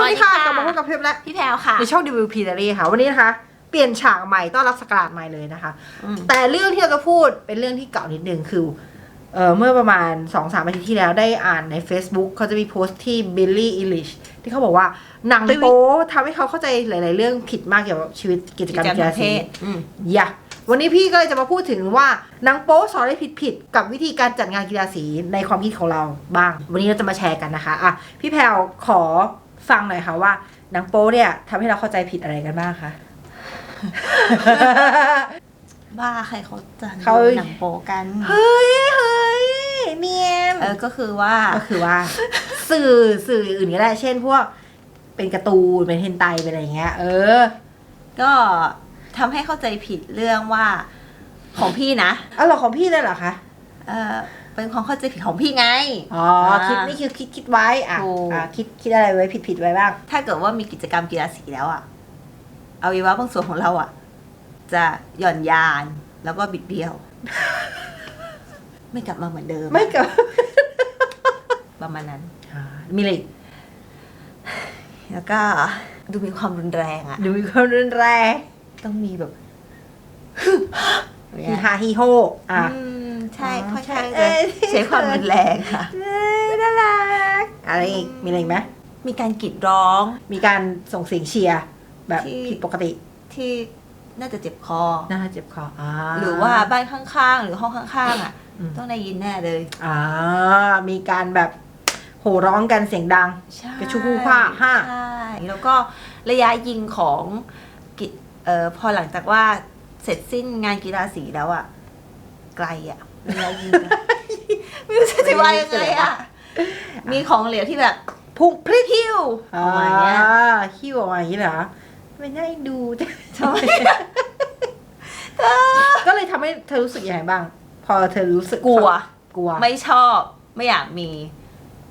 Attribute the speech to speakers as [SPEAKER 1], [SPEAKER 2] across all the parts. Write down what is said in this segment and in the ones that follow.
[SPEAKER 1] สวัสดีค่ะ
[SPEAKER 2] สวัสดีค่ะ
[SPEAKER 1] กลับมาพบกับเพมและ
[SPEAKER 2] พี่แพลวค่ะ
[SPEAKER 1] ในช่อง WP Diary ค่ะ วันนี้นะคะ เปลี่ยนฉากใหม่ต้อนรับสกราดใหม่เลยนะคะ
[SPEAKER 2] อืม
[SPEAKER 1] แต่เรื่องที่เราจะพูดเป็นเรื่องที่เก่านิดนึงคือเอ่อเมื่อประมาณ2อสามอาทิตย์ที่แล้วได้อ่านใน Facebook เขาจะมีโพสต์ที่ Billy Eilish ที่เขาบอกว่าหนังโป๊ทำให้เขาเข้าใจหลาย ๆ เรื่องผิดมากเกี่ยวกับชีวิตกิจกรรมกีฬาสี
[SPEAKER 2] อืม
[SPEAKER 1] อย่าวันนี้พี่ก็เลยจะมาพูดถึงว่าหนังโป๊สอนได้ผิดผิดๆกับวิธีการจัดงานกีฬาสีในความคิดของเราบ้าง วันนี้เราจะมาแชร์กันนะคะอะพี่แพลวขอ ฟังหน่อยค่ะว่าหนังโป๊เนี่ยทำให้เราเข้าใจผิดอะไรกันบ้างคะ
[SPEAKER 2] บ้าใครเขาจะ
[SPEAKER 1] เขา
[SPEAKER 2] ดูหนังโปกัน
[SPEAKER 1] เฮ้ยเฮ้ยเนียน
[SPEAKER 2] เออ ก็คือว่า
[SPEAKER 1] ก็คือว่า สื่อสื่ออื่นก็ได้ เช่นพวกเป็นการ์ตูนเป็นเฮนไตเป็นอะไรอย่างเงี้ย เออ
[SPEAKER 2] ก็ทำให้เข้าใจผิดเรื่องว่า ของพี่นะ
[SPEAKER 1] เอาเหรอของพี่เลยเหรอคะ
[SPEAKER 2] เออ เป็นความเข้าใจผิดของพี่ไง
[SPEAKER 1] อ๋อ
[SPEAKER 2] อ่า
[SPEAKER 1] คิดนี่คือคิดคิดไว้อะ
[SPEAKER 2] ถูก
[SPEAKER 1] อะคิดคิดอะไรไว้ผิดผิดๆไว้บ้าง
[SPEAKER 2] ถ้าเกิดว่ามีกิจกรรมกีฬาสีแล้วอะอวัยวะบางส่วนของเราอะจะหย่อนยานแล้วก็บิดเบี้ยว ไม่กลับมาเหมือนเดิม
[SPEAKER 1] ไม่กับ
[SPEAKER 2] ประมาณนั้น
[SPEAKER 1] อ่ามีอะไรอีก
[SPEAKER 2] แล้วก็ดูมีความรุนแรงอะ
[SPEAKER 1] ดูมีความรุนแรง
[SPEAKER 2] ต้องมีแบบ
[SPEAKER 1] ฮีฮาฮีโฮอะ
[SPEAKER 2] อืมใช่
[SPEAKER 1] อ๋อ
[SPEAKER 2] ค่อนข้าง
[SPEAKER 1] ใช่
[SPEAKER 2] จะ
[SPEAKER 1] เอ้ย
[SPEAKER 2] ใช้ความรุนแรงค่ะ
[SPEAKER 1] เอ้ยน่ารักอะไรอีกมีอะไรอีกไหม
[SPEAKER 2] มีการกรีดร้อง
[SPEAKER 1] มีการส่งเสียงเชียร์แบบ
[SPEAKER 2] ที่
[SPEAKER 1] ผิดปกติ
[SPEAKER 2] ที่น่าจะเจ็บคอ
[SPEAKER 1] น่าเจ็บคออ่า
[SPEAKER 2] หรือว่าบ้านข้างๆ หรือห้องข้างๆ อะ
[SPEAKER 1] อืม
[SPEAKER 2] ต้องได้ยินแน่เลย
[SPEAKER 1] อ่ามีการแบบโห่ร้องกันเสียงดัง
[SPEAKER 2] ใช่
[SPEAKER 1] กระชูคู่ผ้าห้า
[SPEAKER 2] ใช่แล้วก็ระยะยิงของกิจเอ่อพอหลังจากว่าเสร็จสิ้นงานกีฬาสีแล้วอะ ไกลอะระยะยิงอะ ไม่รู้จะอธิบายยังไงอะ มีของเหลวที่แบบ
[SPEAKER 1] พุ่งพลิก
[SPEAKER 2] พิ้วออกมาเนี้ย
[SPEAKER 1] หิ้วออกมาอย่างนี้เหรอไม่น่าเอ็นดู
[SPEAKER 2] ทำไม
[SPEAKER 1] ก็เลยทำให้เธอรู้สึกยังไงบ้าง พอเธอรู้สึก
[SPEAKER 2] กลัว
[SPEAKER 1] กลัว
[SPEAKER 2] ไม่ชอบ ไม่อยากมี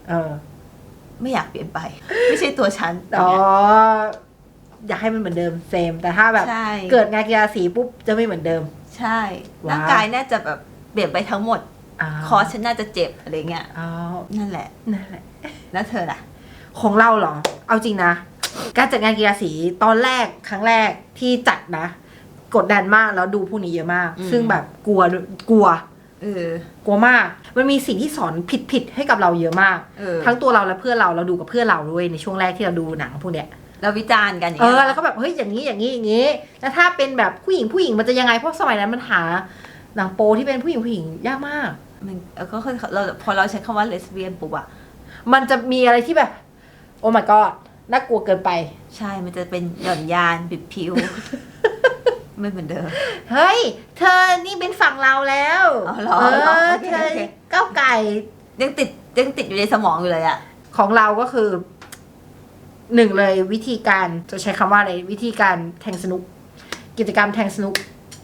[SPEAKER 1] เออ
[SPEAKER 2] ไม่อยากเปลี่ยนไป ไม่ใช่ตัวฉัน
[SPEAKER 1] อ๋ออยากให้มันเหมือนเดิมเซม แต่ถ้าแบบ
[SPEAKER 2] ใช่
[SPEAKER 1] เกิดงานกีฬาสีปุ๊บจะไม่เหมือนเดิม
[SPEAKER 2] ใช่
[SPEAKER 1] ว้าว
[SPEAKER 2] ร่างกายน่าจะแบบ เปลี่ยนไปทั้งหมด
[SPEAKER 1] อ๋อ
[SPEAKER 2] คอฉันน่าจะเจ็บอะไรเงี้ย
[SPEAKER 1] อ๋อ
[SPEAKER 2] นั่นแหละ
[SPEAKER 1] นั่นแหละ
[SPEAKER 2] แล้วเธอล่ะ
[SPEAKER 1] ของเราเหรอ เอาจริงนะ การจัดงานกีฬาสีตอนแรกครั้งแรกที่จัดนะ กดดันมากแล้วดูพวกนี้เยอะมาก
[SPEAKER 2] อืม
[SPEAKER 1] ซึ่งแบบกลัวกลัว
[SPEAKER 2] เออ
[SPEAKER 1] กลัวมาก มันมีสิ่งที่สอนผิดผิดๆให้กับเราเยอะมาก
[SPEAKER 2] เออ
[SPEAKER 1] ทั้งตัวเราและเพื่อนเราเราดูกับเพื่อนเราด้วยในช่วงแรกที่เราดูหนังพวกเนี้ย
[SPEAKER 2] เราวิจารณ์กันอย่าง
[SPEAKER 1] เอ
[SPEAKER 2] เงี้ย
[SPEAKER 1] อแล้วก็แบบเฮ้ยอย่างนี้อย่างนี้อย่างนี้ แล้วถ้าเป็นแบบผู้หญิงผู้หญิงมันจะยังไงเพราะสมัยนั้นมันหา หนังโปที่เป็นผู้หญิงผู้หญิงยากมาก
[SPEAKER 2] มันเออก็คือเราพอเราใช้คำว่าเลสเบี้ยนปุ๊บอะ
[SPEAKER 1] มันจะมีอะไรที่แบบ โอ้ my god น่ากลัวเกินไป
[SPEAKER 2] ใช่ มันจะเป็นหย่อนยานบิดผิว ไม่เหมือนเดิม
[SPEAKER 1] เฮ้ย เธอนี่เป็นฝั่งเราแล้ว
[SPEAKER 2] อ๋อเหรอ
[SPEAKER 1] เอ
[SPEAKER 2] เหรอ
[SPEAKER 1] อ
[SPEAKER 2] โอเค
[SPEAKER 1] เธอ
[SPEAKER 2] โอเค
[SPEAKER 1] ก้าวไก่
[SPEAKER 2] ยังติดยังติดอยู่ในสมองอยู่เลยอะ
[SPEAKER 1] ของเราก็คือหนึ่งเลยวิธีการจะใช้คำว่าอะไรวิธีการแทงสนุก กิจกรรมแทงสนุก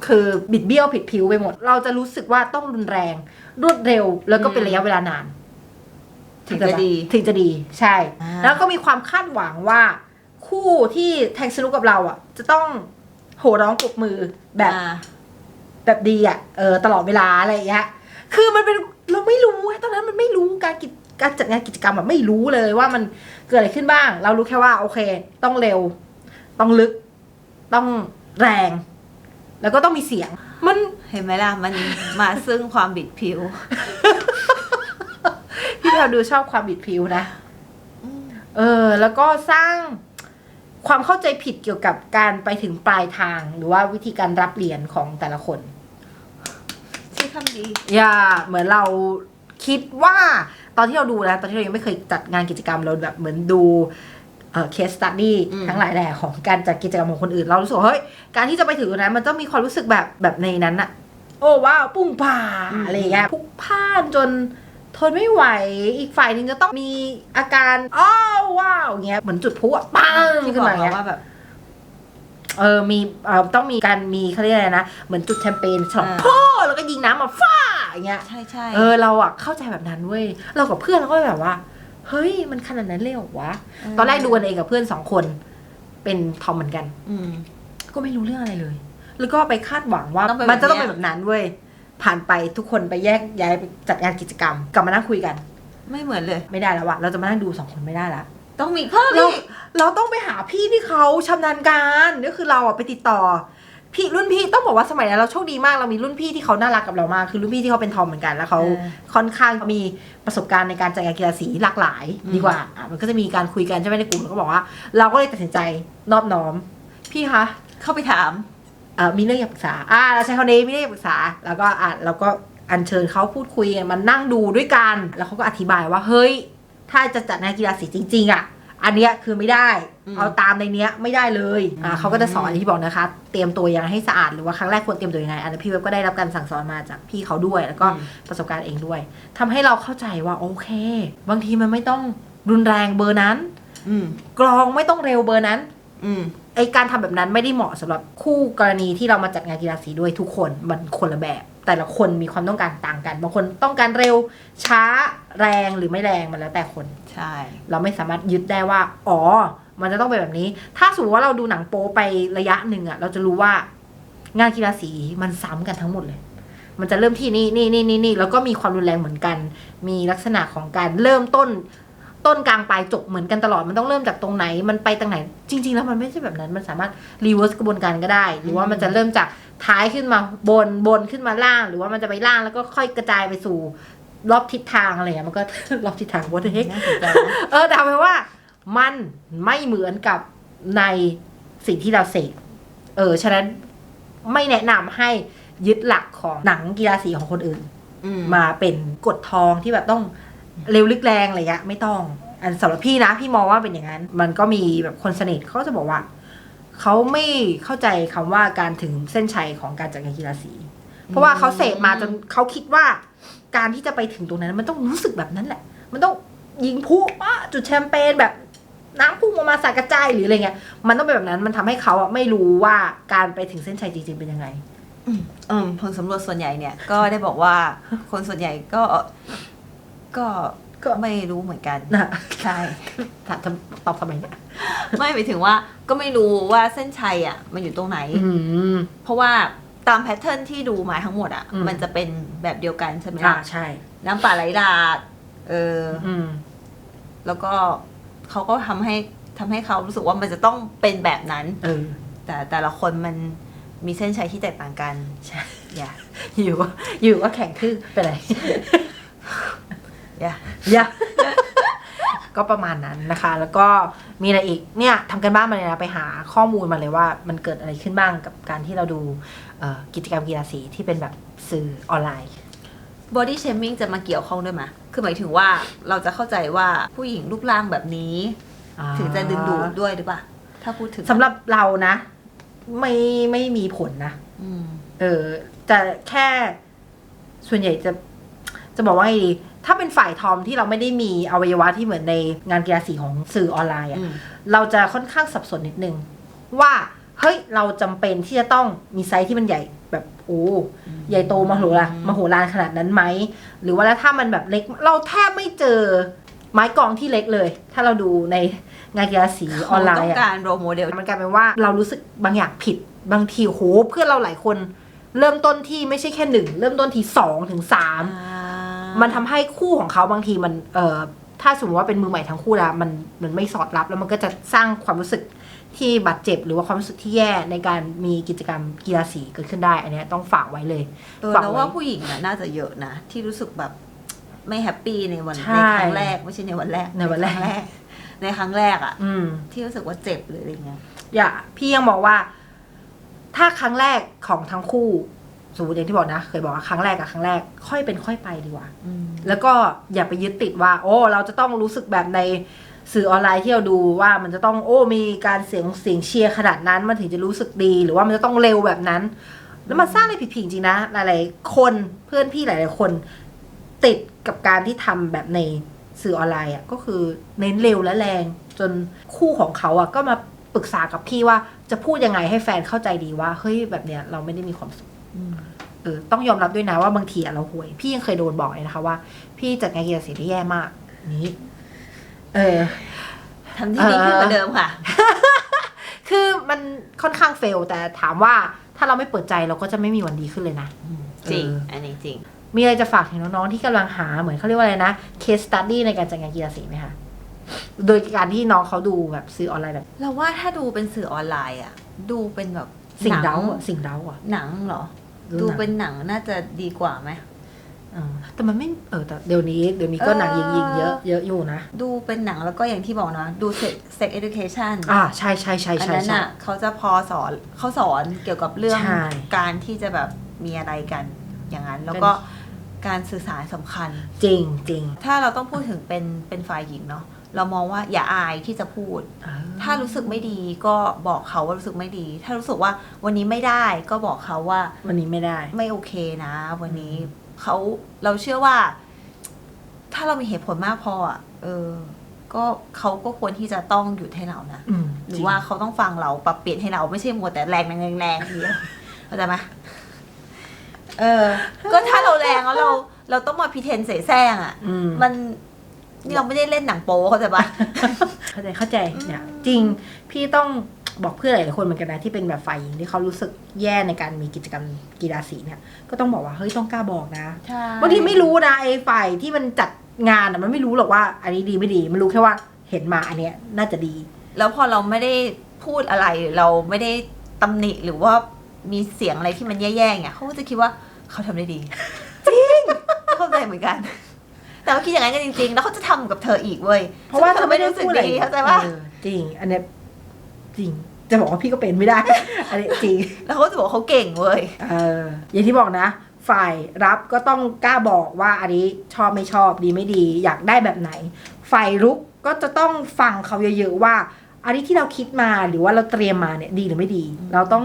[SPEAKER 1] คือบิดเบี้ยวผิดผิวไปหมด เราจะรู้สึกว่าต้องรุนแรง รวดเร็วแล้วก็เป็นระยะเวลานาน
[SPEAKER 2] ถึงจะดี
[SPEAKER 1] ถึงจะดีใช่
[SPEAKER 2] อ่า
[SPEAKER 1] แล้วก็มีความคาดหวังว่า คู่ที่แทงสนุกกับเราอะ จะต้องโห่ร้องปรบมือแบบ
[SPEAKER 2] อ่า
[SPEAKER 1] แบบดีอะเออตลอดเวลาอะไรอย่างเงี้ยคือมันเป็นเราไม่รู้ไงตอนนั้นมันไม่รู้การกิจการจัดงานกิจกรรมอะไม่รู้เลยว่ามันเกิดอะไรขึ้นบ้าง เรารู้แค่ว่า โอเค ต้องเร็ว ต้องลึก ต้องแรง แล้วก็ต้องมีเสียง มัน
[SPEAKER 2] เห็นไหมล่ะ มันมาซึ่งความบิดผิว
[SPEAKER 1] พี่เราดูชอบความบิดผิวนะ เออ แล้วก็สร้างความเข้าใจผิดเกี่ยวกับการไปถึงปลายทาง หรือว่าวิธีการรับเหรียญของแต่ละคน
[SPEAKER 2] ใช่คำดี
[SPEAKER 1] อย่า เหมือนเราคิดว่าตอนที่เราดูนะ ตอนที่เรายังไม่เคยจัดงานกิจกรรมเราแบบเหมือนดู เอ่อ case study
[SPEAKER 2] อืม
[SPEAKER 1] ทั้งหลายแหล่ของการจัดกิจกรรมของคนอื่น เรารู้สึกว่าเฮ้ย การที่จะไปถึงตรงนั้นมันต้องมีความรู้สึกแบบแบบในนั้นอะโอ้ว้าว ปุ้งป่าอะไรอย่างเงี้ยพลุกพล่านจนทนไม่ไหว อีกฝ่ายหนึงจะต้องมีอาการอ้าวว้าวอย่างเงี้ยเหมือนจุดพลุอะปัง
[SPEAKER 2] ที่
[SPEAKER 1] ขึ้
[SPEAKER 2] บ
[SPEAKER 1] น
[SPEAKER 2] อก
[SPEAKER 1] มาอย่าง
[SPEAKER 2] เรา
[SPEAKER 1] เงี้ย
[SPEAKER 2] ว่าแบบ
[SPEAKER 1] เออ มีเอ่อต้องมีการมีเขาเรียกอะไรนะ เหมือนจุดแชมเปญฉลอง
[SPEAKER 2] อ่า
[SPEAKER 1] พ่อแล้วก็ยิงน้ำมาฟ้าอย่างเงี้ย
[SPEAKER 2] ใช่ใช่
[SPEAKER 1] เออ เราอะเข้าใจแบบนั้นเว้ย เรากับเพื่อนเราก็แบบว่า เฮ้ยมันขนาดนั้นเลยเหรอวะ ตอนแรกดูกันเองกับเพื่อนสองคน เป็นทอมเหมือนกัน
[SPEAKER 2] อืม
[SPEAKER 1] ก็ไม่รู้เรื่องอะไรเลย แล้วก็ไปคาดหวังว่า
[SPEAKER 2] ต้องเป็น
[SPEAKER 1] มันจะต้อง
[SPEAKER 2] แบบ
[SPEAKER 1] เป็น
[SPEAKER 2] เนี้ย
[SPEAKER 1] แบบนั้นเว้ยผ่านไปทุกคนไปแยกย้ายไปจัดงานกิจกรรม กลับมานั่งคุยกัน
[SPEAKER 2] ไม่เหมือนเลย
[SPEAKER 1] ไม่ได้แล้ววะเราจะมานั่งดูสองคนไม่ได้ละ
[SPEAKER 2] ต้องมีเพิ่ม
[SPEAKER 1] เรา
[SPEAKER 2] อีก
[SPEAKER 1] เราต้องไปหาพี่ที่เขาชำนาญการก็คือเราอะไปติดต่อ พี่รุ่นพี่ต้องบอกว่าสมัยนั้นเราโชคดีมากเรามีรุ่นพี่ที่เขาน่ารักกับเรามากคือรุ่นพี่ที่เขาเป็นทอมเหมือนกันแล้วเขา
[SPEAKER 2] เออ
[SPEAKER 1] ค่อนข้างมีประสบการณ์ในการจัดงานกีฬาสีหลากหลาย
[SPEAKER 2] อืม
[SPEAKER 1] ดีกว่าอะมันก็จะมีการคุยกันใช่ไหมในกลุ่มแล้วก็บอกว่า เราก็เลยตัดสินใจนอบน้อม พี่คะ
[SPEAKER 2] เข้าไปถาม
[SPEAKER 1] เอ่อมีเรื่องอยากปรึกษาอ่าเราใช้คำนี้มีเรื่องอยากปรึกษา แล้วก็อะเราก็อัญเชิญเขาพูดคุยกันมันนั่งดูด้วยกัน แล้วเขาก็อธิบายว่าเฮ้ย ถ้าจะจัดงานกีฬาสีจริง ๆ อะ อันเนี้ยคือไม่ได้
[SPEAKER 2] อืม
[SPEAKER 1] เอาตามในเนี้ยไม่ได้เลย อ่า
[SPEAKER 2] อืม
[SPEAKER 1] เขาก็จะสอนอย่างที่บอกนะคะ เตรียมตัวยังไงให้สะอาดหรือว่าครั้งแรกควรเตรียมตัวยังไง อันนี้พี่เว็บก็ได้รับการสั่งสอนมาจากพี่เขาด้วย แล้วก็ประสบการณ์เองด้วยทำให้เราเข้าใจว่าโอเค บางทีมันไม่ต้องรุนแรงเบอร์นั้น
[SPEAKER 2] อืม
[SPEAKER 1] กรองไม่ต้องเร็วเบอร์นั้น
[SPEAKER 2] อืม
[SPEAKER 1] ไอการทำแบบนั้นไม่ได้เหมาะสำหรับคู่กรณีที่เรามาจัดงานกีฬาสีด้วยทุกคนมันคนละแบบ แต่ละคนมีความต้องการต่างกัน บางคนต้องการเร็วช้าแรงหรือไม่แรงมันแล้วแต่คน
[SPEAKER 2] ใช่
[SPEAKER 1] เราไม่สามารถยึดได้ว่า อ๋อ มันจะต้องเป็นแบบนี้ ถ้าสมมติว่าเราดูหนังโป๊ไประยะหนึ่งอะเราจะรู้ว่างานกีฬาสีมันซ้ำกันทั้งหมดเลย มันจะเริ่มที่นี่นี่นี่นี่นี่แล้วก็มีความรุนแรงเหมือนกัน มีลักษณะของการเริ่มต้นต้นกลางปลายจบเหมือนกันตลอดมันต้องเริ่มจากตรงไหน มันไปตรงไหน จริง ๆ แล้วมันไม่ใช่แบบนั้นมันสามารถรีเวิร์สกระบวนการก็ได้ หรือว่ามันจะเริ่มจาก ท้ายขึ้นมาบนบนขึ้นมาล่าง หรือว่ามันจะไปล่างแล้วก็ค่อยกระจายไปสู่รอบทิศทางอะไรอย่างเงี้ยมันก็รอบทิศทางวัตถุเฮก
[SPEAKER 2] น่าสนใจนะ
[SPEAKER 1] เออแต่เอาเป็นว่า มันไม่เหมือนกับในสิ่งที่เราเสกเออฉะนั้นไม่แนะนำให้ยึดหลักของหนังกีฬาสีของคนอื่น
[SPEAKER 2] อืม
[SPEAKER 1] มาเป็นกฎทองที่แบบต้องเร็วลึกแรงอะไรเงี้ยไม่ต้อง อันสำหรับพี่นะพี่มองว่าเป็นอย่างนั้น มันก็มีแบบคนสนิทเขาก็จะบอกว่า เขาไม่เข้าใจคำว่าการถึงเส้นชัยของการจัดการกีฬาสี เพราะว่าเขาเสพมาจนเขาคิดว่า การที่จะไปถึงตรงนั้น มันต้องรู้สึกแบบนั้นแหละ มันต้องยิงพุป้าจุดแชมเปญแบบน้ำพุ่งออกมาสากระจายหรืออะไรเงี้ย มันต้องเป็นแบบนั้น มันทำให้เขาอะไม่รู้ว่าการไปถึงเส้นชัยจริงๆเป็นยังไง
[SPEAKER 2] อืมอืมผลสำรวจส่วนใหญ่เนี่ย ก็ได้บอกว่าคนส่วนใหญ่ก็ ก็
[SPEAKER 1] ก็
[SPEAKER 2] ไม่รู้เหมือนกัน
[SPEAKER 1] นะ
[SPEAKER 2] ใช่
[SPEAKER 1] ถามทำตอบทำไมเนี่ย
[SPEAKER 2] ไม่หมายถึงว่าก็ไม่รู้ว่าเส้นชัยอะ มันอยู่ตรงไหน
[SPEAKER 1] อืม
[SPEAKER 2] เพราะว่าตามแพทเทิร์นที่ดูมาทั้งหมดอะ
[SPEAKER 1] อืม
[SPEAKER 2] มันจะเป็นแบบเดียวกันใช่ไหม
[SPEAKER 1] อ่า
[SPEAKER 2] ล่ะ
[SPEAKER 1] ใช่
[SPEAKER 2] น้ำป่าไหลหลากเอออ
[SPEAKER 1] อืม
[SPEAKER 2] แล้วก็เขาก็ทำให้ทำให้เขารู้สึกว่ามันจะต้องเป็นแบบนั้น
[SPEAKER 1] เออ
[SPEAKER 2] แต่แต่ละคนมันมีเส้นชัยที่แตกต่างกัน
[SPEAKER 1] ใช่
[SPEAKER 2] อย่า
[SPEAKER 1] อยู่ก็อยู่ก็แข่งขึ้นเป็นไร
[SPEAKER 2] อย่า
[SPEAKER 1] อย่าก็ประมาณนั้นนะคะ แล้วก็มีอะไรอีกเนี่ยทำกันบ้านมาเลยนะไปหาข้อมูลมาเลยว่ามันเกิดอะไรขึ้นบ้างกับการที่เราดูเอ่อกิจกรรมกีฬาสีที่เป็นแบบสื่อออนไลน์
[SPEAKER 2] บอดี้เชมิ่งจะมาเกี่ยวข้องด้วยไหมคือหมายถึงว่าเราจะเข้าใจว่าผู้หญิงรูปร่างแบบนี้ ถึงจะดึงดูดด้วยหรือเปล่า ถ้าพูดถึง
[SPEAKER 1] สำหรับเรานะ ไม่ไม่มีผลนะ
[SPEAKER 2] อืม
[SPEAKER 1] เออจะแค่ส่วนใหญ่จะจะบอกว่าไงดี ถ้าเป็นฝ่ายทอมที่เราไม่ได้มีอวัยวะที่เหมือนในงานกีฬาสีของสื่อออนไลน์อะ
[SPEAKER 2] อืม
[SPEAKER 1] เราจะค่อนข้างสับสนนิดนึง ว่าเฮ้ยเราจำเป็นที่จะต้องมีไซส์ที่มันใหญ่แบบโอ้ใหญ่โตมโหฬารมโหฬารขนาดนั้นไหม หรือว่าแล้วถ้ามันแบบเล็ก เราแทบไม่เจอไม้กองที่เล็กเลย ถ้าเราดูในงานกีฬาสีออนไล
[SPEAKER 2] ต้อ
[SPEAKER 1] น์
[SPEAKER 2] ง
[SPEAKER 1] อะ
[SPEAKER 2] การโรโมเดล
[SPEAKER 1] มันกลายเป็นว่าเรารู้สึกบางอย่างผิดบางทีโหเพื่อนเราหลายคน เริ่มต้นที่ไม่ใช่แค่หนึ่งเริ่มต้นที่สองถึงสาม มันทำให้คู่ของเขาบางทีมันเอ่อถ้าสมมติว่าเป็นมือใหม่ทั้งคู่แล้วมันมันไม่สอดรับ แล้วมันก็จะสร้างความรู้สึกที่บาดเจ็บหรือว่าความรู้สึกที่แย่ในการมีกิจกรรมกีฬาสีเกิดขึ้นได้ อันเนี้ยต้องฝากไว้เลย
[SPEAKER 2] เออ
[SPEAKER 1] ฝาก
[SPEAKER 2] แล้ว
[SPEAKER 1] ไว้
[SPEAKER 2] ว่าผู้หญิงน่ะน่าจะเยอะนะ ที่รู้สึกแบบไม่แฮปปี้ในวัน
[SPEAKER 1] ใช่
[SPEAKER 2] ในครั้งแรกไม่ใช่ในวันแรก
[SPEAKER 1] ในวันแรก
[SPEAKER 2] คงในครั้งแรกอะ
[SPEAKER 1] อืม
[SPEAKER 2] ที่รู้สึกว่าเจ็บหรืออะไรเงี้ย
[SPEAKER 1] อย่าพี่ยังบอกว่า ถ้าครั้งแรกของทั้งคู่ สมมติอย่างที่บอกนะ เคยบอกว่าครั้งแรกกับครั้งแรก ค่อยเป็นค่อยไปดีกว่า
[SPEAKER 2] อืม
[SPEAKER 1] แล้วก็อย่าไปยึดติดว่า โอ้ เราจะต้องรู้สึกแบบในสื่อออนไลน์ที่เราดูว่ามันจะต้องโอ้มีการเสียงเสียงเชียร์ขนาดนั้น มันถึงจะรู้สึกดี หรือว่ามันจะต้องเร็วแบบนั้น แล้วมันสร้างอะไรผิดๆจริงๆนะหลายๆคนเพื่อนพี่หลายๆคน ติดกับการที่ทำแบบในสื่อออนไลน์อะก็คือเน้นเร็วและแรง จนคู่ของเขาอะก็มาปรึกษากับพี่ว่าจะพูดยังไงให้แฟนเข้าใจดีว่าเฮ้ยแบบเนี้ยเราไม่ได้มีความสุข
[SPEAKER 2] อืม
[SPEAKER 1] เออต้องยอมรับด้วยนะว่าบางทีอะเราห่วย พี่ยังเคยโดนบอกเลยนะคะว่า พี่จัดงานกีฬาสีได้แย่มาก นี้ เออ
[SPEAKER 2] ทำที่ดีขึ้นกว่าเดิมค่ะ
[SPEAKER 1] คือมันค่อนข้างเฟล แต่ถามว่าถ้าเราไม่เปิดใจเราก็จะไม่มีวันดีขึ้นเลยนะ
[SPEAKER 2] จริง
[SPEAKER 1] เออ
[SPEAKER 2] อันนี้จริง
[SPEAKER 1] มีอะไรจะฝากถึงน้องๆที่กำลังหาเหมือนเขาเรียกว่าอะไรนะ case study ในการจัดงานกีฬาสีไหมคะโดยการที่น้องเขาดูแบบซื้อออนไลน์แบบ
[SPEAKER 2] เราว่าถ้าดูเป็นสื่อออนไลน์อะ ดูเป็นแบบ
[SPEAKER 1] สิ่ง
[SPEAKER 2] หนั
[SPEAKER 1] เดาอะสิ่งเดาอะ
[SPEAKER 2] หนังเหรอ
[SPEAKER 1] ดู
[SPEAKER 2] ดู
[SPEAKER 1] หนัง
[SPEAKER 2] เป็นหนังน่าจะดีกว่าไหม
[SPEAKER 1] เออแต่มันไม่เออแต่เดี๋ยวนี้เดี๋ยวนี้ก็หนัง
[SPEAKER 2] เออ
[SPEAKER 1] ยิงๆเยอะเยอะอยู่นะ
[SPEAKER 2] ดูเป็นหนังแล้วก็อย่างที่บอกนะดู sex sex education
[SPEAKER 1] อ่าใช่ใช่ใช่
[SPEAKER 2] อัน
[SPEAKER 1] ใช่
[SPEAKER 2] นั้น
[SPEAKER 1] ใช่
[SPEAKER 2] อะเขาจะพอสอนเขาสอนเกี่ยวกับเรื่อง
[SPEAKER 1] ใช่
[SPEAKER 2] การที่จะแบบมีอะไรกันอย่างนั้นแล้ว
[SPEAKER 1] เป็น
[SPEAKER 2] ก็การสื่อสารสำคัญ
[SPEAKER 1] จริงจริง
[SPEAKER 2] ถ้าเราต้องพูดถึงเป็นเป็นฝ่ายหญิงเนาะ เรามองว่าอย่าอายที่จะพูด
[SPEAKER 1] เออ
[SPEAKER 2] ถ้ารู้สึกไม่ดีก็บอกเขาว่ารู้สึกไม่ดี ถ้ารู้สึกว่าวันนี้ไม่ได้ก็บอกเขาว่า
[SPEAKER 1] วันนี้ไม่ได้
[SPEAKER 2] ไม่โอเคนะ วันนี้เขาเราเชื่อว่า ถ้าเรามีเหตุผลมากพออะเออ ก็เขาก็ควรที่จะต้องหยุดให้เรานะ
[SPEAKER 1] อืม
[SPEAKER 2] หรื
[SPEAKER 1] จ
[SPEAKER 2] อว่าเขาต้องฟังเราปรับเปลี่ยนให้เราไม่ใช่มัวแต่แรงแรงแรงแรงเดียวเข้าใจไหมเออ ก็ถ้าเราแรงแล้วเราเราต้องมาพิเทนเสแสร้งอะ
[SPEAKER 1] อืม
[SPEAKER 2] มัน นี่เราไม่ได้เล่นหนังโป๊เข้าใจปะ
[SPEAKER 1] เข้าใจเข้าใจเนี่ย
[SPEAKER 2] อืม
[SPEAKER 1] จริงพี่ต้องบอกเพื่อนหลายๆคนเหมือนกันนะที่เป็นแบบฝ่ายหญิงที่เขารู้สึกแย่ในการมีกิจกรรมกีฬาสีเนี่ย ก็ต้องบอกว่าเฮ้ยต้องกล้าบอกนะ
[SPEAKER 2] ใช่
[SPEAKER 1] บางทีไม่รู้นะไอ้ฝ่ายที่มันจัดงานอะมันไม่รู้หรอกว่า อันนี้ดีไม่ดีมันรู้แค่ว่าเห็นมาอันเนี้ยน่าจะดี
[SPEAKER 2] แล้วพอเราไม่ได้พูดอะไรเราไม่ได้ตำหนิหรือว่ามีเสียงอะไรที่มันแย่ๆเนี่ยเขาก็จะคิดว่าเขาทำได้ดี จริงเข้าใจเหมือนกัน แต่เขาคิดอย่างนั้นกันจริงๆ แล้วเขาจะทำกับเธออีกเว้ย
[SPEAKER 1] เพราะว่า
[SPEAKER 2] ซึ่ง
[SPEAKER 1] เธอไม่ได้
[SPEAKER 2] รู้สึก
[SPEAKER 1] พูดอะไร
[SPEAKER 2] ดีเข้าใจปะ
[SPEAKER 1] เออจริง อันเนี้ยจริง จะบอกว่าพี่ก็เป็นไม่ได้ อันนี้จริง
[SPEAKER 2] แล้วเขาก็จะบอกว่าเขาเก่งเว้ย
[SPEAKER 1] เอออย่างที่บอกนะ ฝ่ายรับก็ต้องกล้าบอกว่าอันนี้ชอบไม่ชอบดีไม่ดี อยากได้แบบไหน ฝ่ายรุกก็จะต้องฟังเขาเยอะๆว่าอันนี้ที่เราคิดมาหรือว่าเราเตรียมมาเนี่ยดีหรือไม่ดี เราต้อง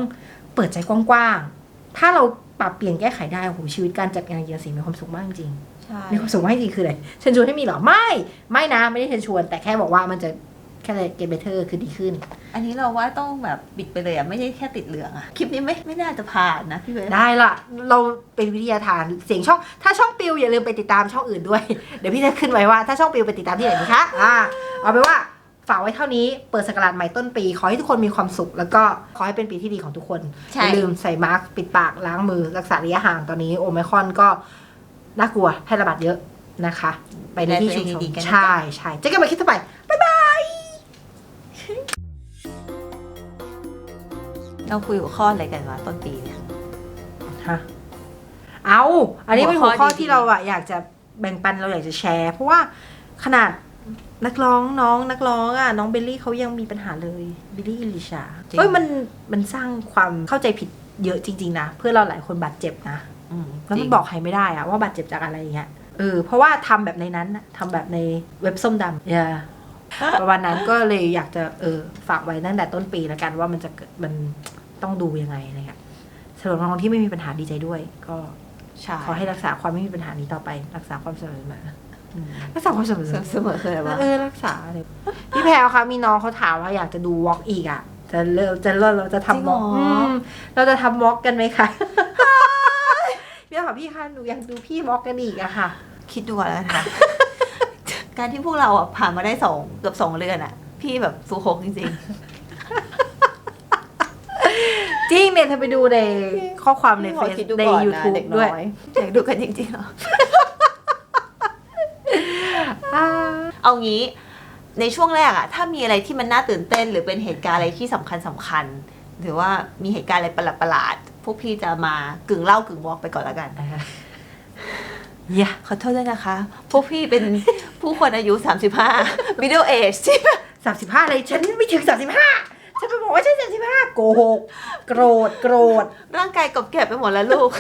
[SPEAKER 1] เปิดใจกว้างๆถ้าเราปรับเปลี่ยนแก้ไขได้โอ้โหชีวิตการจัดงานกีฬาสีมีความสุขมากจริง
[SPEAKER 2] ใช่
[SPEAKER 1] มีความสุขมากจริงคืออะไรเชิญชวนให้มีเหรอ ไม่ ไม่นะ ไม่ได้เชิญชวน แต่แค่บอกว่ามันจะแค่เก t เบเ t อร์คือดีขึ้น
[SPEAKER 2] อันนี้เราว่าต้องแบบบิดไปเลยอะไม่ใช่แค่ติดเหลืองอะคลิปนี้ไม่ไม่น่าจะผ่านนะพี่เบส
[SPEAKER 1] ได้ละเราเป็นวิทยาทานเสียงช่อง ถ้าช่องปิวอย่าลืมไปติดตามช่องอื่นด้วย เดี๋ยวพี่จะขึ้นไว้ว่าถ้าช่องปิวไปติดตามที่ไหนดีคะอ่าเอาไปนว่าฝากไว้เท่านี้ เปิดสกราชใหม่ต้นปี ขอให้ทุกคนมีความสุข แล้วก็ขอให้เป็นปีที่ดีของทุกคนอ
[SPEAKER 2] ใช่
[SPEAKER 1] ย่าลืมใส่มาสก์ปิดปากล้างมือรักษาระยะห่างตอนนี้โอไมครอนก็ น่ากลัวแพร่ระบาดเยอะนะคะ ไปในที่ชุมชนใช่ใช่เจอกันใหม่คลิปต่อไป
[SPEAKER 2] เราคุยหัวข้ออะไรกันวะต้นปีเนี่ย
[SPEAKER 1] ฮะเอา อันนี้เป็น
[SPEAKER 2] หั
[SPEAKER 1] หั
[SPEAKER 2] ว
[SPEAKER 1] ว
[SPEAKER 2] ข้
[SPEAKER 1] ข้
[SPEAKER 2] อ
[SPEAKER 1] อ
[SPEAKER 2] ดีๆ
[SPEAKER 1] ที่เราอะอยากจะแบ่งปันเราอยากจะแชร์ เพราะว่าขนาดนักร้องน้องนักร้องอะน้องเบลลี่เขายังมีปัญหาเลยบิลลี่อิลิชาเฮ้ยมันมันสร้างความเข้าใจผิดเยอะจริง ๆ นะ เพื่อนเราหลายคนบาดเจ็บนะ
[SPEAKER 2] อืม
[SPEAKER 1] แล้วมันบอกใครไม่ได้อะว่าบาดเจ็บจากอะไรอย่างเงี้ยเออเพราะว่าทำแบบในนั้นน่ะทำแบบในเว็บส้มดำอย่าประมาณนั้นก็เลยอยากจะเออฝากไว้ตั้งแต่ต้นปีแล้วกันว่ามันจะเกิดมันต้องดูยังไงอะไรเงี้ยสำหรับน้องที่ไม่มีปัญหาดีใจด้วย ก็
[SPEAKER 2] ใช่
[SPEAKER 1] ขอให้รักษาความไม่มีปัญหานี้ต่อไป รักษาความสม่ำเสมอรักษาความสม่ำเสมอ
[SPEAKER 2] เสมอคืออะไรวะ
[SPEAKER 1] เออรักษาเลยพี่แพรวคะมีน้องเขาถามว่าอยากจะดูวอล์กอีกอะจะเริ่มจะเริ่มเราจะทำวอล์กเราจะทำวอล์กกันไหมคะ พี่ถามพี่คะหนูอยากดูพี่วอล์กกันอีกอะค่ะ
[SPEAKER 2] คิดดูก่อนแล้วนะคะ การที่พวกเราอะผ่านมาได้สองเกือบสองเดือนอะพี่แบบสูโคกจริง
[SPEAKER 1] จริงเนี่ยเธอไปดูในข้อความ
[SPEAKER 2] ๆ
[SPEAKER 1] ใน
[SPEAKER 2] พี่
[SPEAKER 1] เฟ
[SPEAKER 2] ขอ
[SPEAKER 1] ซ
[SPEAKER 2] คิดดู
[SPEAKER 1] ใน
[SPEAKER 2] ก่อน
[SPEAKER 1] ยู
[SPEAKER 2] นะ
[SPEAKER 1] ทูบ
[SPEAKER 2] เด็ก
[SPEAKER 1] ด้วย
[SPEAKER 2] น้อยอยากดูกันจริงๆเหรอ
[SPEAKER 1] อ่า
[SPEAKER 2] เอางี้ในช่วงแรกอะถ้ามีอะไรที่มันน่าตื่นเต้น หรือเป็นเหตุการณ์อะไรที่สำคัญสำคัญ หรือว่ามีเหตุการณ์อะไรประหลาดๆ พวกพี่จะมากึ่งเล่ากึ่งวอล์กไปก่อนแล้วกัน
[SPEAKER 1] อย่า
[SPEAKER 2] ขอโทษด้วยนะคะ พวกพี่เป็นผู้คนอายุ 35 middle age ที่
[SPEAKER 1] สามสิบห้าเลยฉันไม่ถึงสามสิบห้าฉันไปบอกว่าฉันสามสิบห้าโกหกโกรธโกรธ
[SPEAKER 2] ร่างกายกบแก็บไปหมดแล้วลูก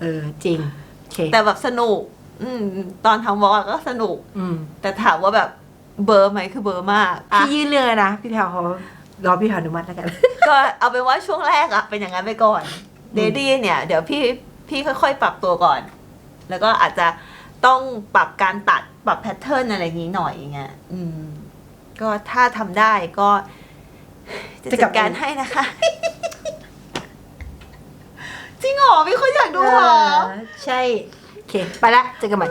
[SPEAKER 1] เออจริงโอเค
[SPEAKER 2] แต่แบบสนุก อืม ตอนทำวอล์กก็สนุก
[SPEAKER 1] อืม
[SPEAKER 2] แต่ถามว่าแบบเบอร์ไหมคือเบอร์มากอะ
[SPEAKER 1] พี่ยื่นเรื่องเลยนะ พี่แพรวเขา รอพี่แพรวอนุมัติแล้วกัน
[SPEAKER 2] ก็เอาเป็นว่าช่วงแรกอะเป็นอย่างนั้นไปก่อนเดดี้เนี่ย เดี๋ยวพี่พี่ค่อยๆ ปรับตัวก่อน แล้วก็อาจจะต้องปรับการตัดปรับแพทเทิร์นอะไรอย่างนี้หน่อยอย่างเงี้ยอืม ก็ถ้าทำได้ก็ จะ
[SPEAKER 1] จะกลั
[SPEAKER 2] จั
[SPEAKER 1] บ
[SPEAKER 2] ดการ
[SPEAKER 1] เอง
[SPEAKER 2] ให้นะคะ จริงเหรอมีคนอยากดูเหรอ
[SPEAKER 1] ใช่ โอเค ไปละเจอกันใหม่